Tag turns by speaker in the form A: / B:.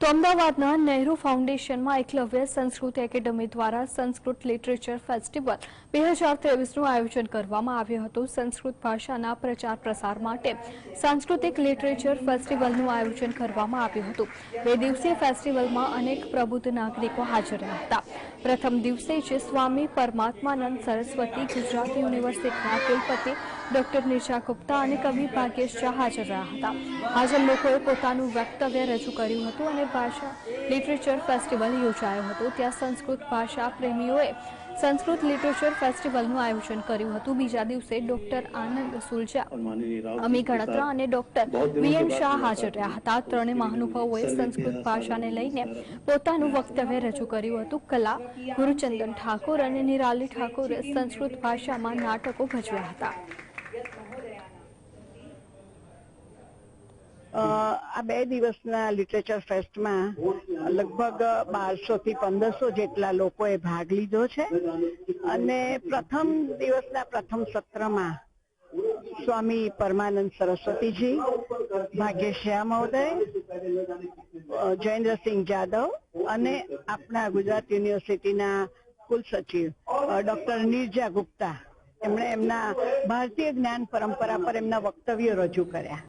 A: તો અમદાવાદના નહેરુ ફાઉન્ડેશનમાં એકલવ્ય સંસ્કૃત એકેડમી દ્વારા સંસ્કૃત લિટરેચર ફેસ્ટિવલ બે હજાર ત્રેવીસનું આયોજન કરવામાં આવ્યું હતું. સંસ્કૃત ભાષાના પ્રચાર પ્રસાર માટે સાંસ્કૃતિક લિટરેચર ફેસ્ટિવલનું આયોજન કરવામાં આવ્યું હતું. બે દિવસીય ફેસ્ટિવલમાં અનેક પ્રબુદ્ધ નાગરિકો હાજર રહ્યા હતા. પ્રથમ દિવસે જ સ્વામી પરમાત્માનંદ સરસ્વતી ગુજરાત યુનિવર્સિટીના કુલપતિ ડોક્ટર નિશા ગુપ્તા અને કવિ ભાગ્યેશ શાહ હાજર રહ્યા હતા. હાજર લોકોએ પોતાનું વક્તવ્ય રજૂ કર્યું હતું અને ભાષા લિટરેચર ફેસ્ટિવલ યોજાયો હતો. ત્યાં સંસ્કૃત ભાષા પ્રેમીઓએ સંસ્કૃત લિટરેચર ફેસ્ટિવલનું આયોજન કર્યું હતું. બીજા દિવસે ડોક્ટર આનંદ સુલજા અમી ગણત્રા અને ડોક્ટર વીએમ શાહ હાજર રહ્યા હતા. ત્રણેય મહાનુભાવોએ સંસ્કૃત ભાષાને લઈને પોતાનું વક્તવ્ય રજૂ કર્યું હતું. કલા, ગુરુચંદન ઠાકોર અને નિરાલી ઠાકોરે સંસ્કૃત ભાષામાં નાટકો ભજવ્યા હતા.
B: આ બે દિવસના લિટરેચર ફેસ્ટમાં લગભગ બારસો થી પંદરસો જેટલા લોકોએ ભાગ લીધો છે. અને પ્રથમ દિવસના પ્રથમ સત્રમાં સ્વામી પરમાનંદ સરસ્વતીજી ભાગ્યશ્યા મહોદય જયેન્દ્રસિંહ જાદવ અને આપણા ગુજરાત યુનિવર્સિટીના કુલસચિવ ડોક્ટર નિર્જા ગુપ્તા. એમણે એમના ભારતીય જ્ઞાન પરંપરા પર એમના વક્તવ્યો રજૂ કર્યા.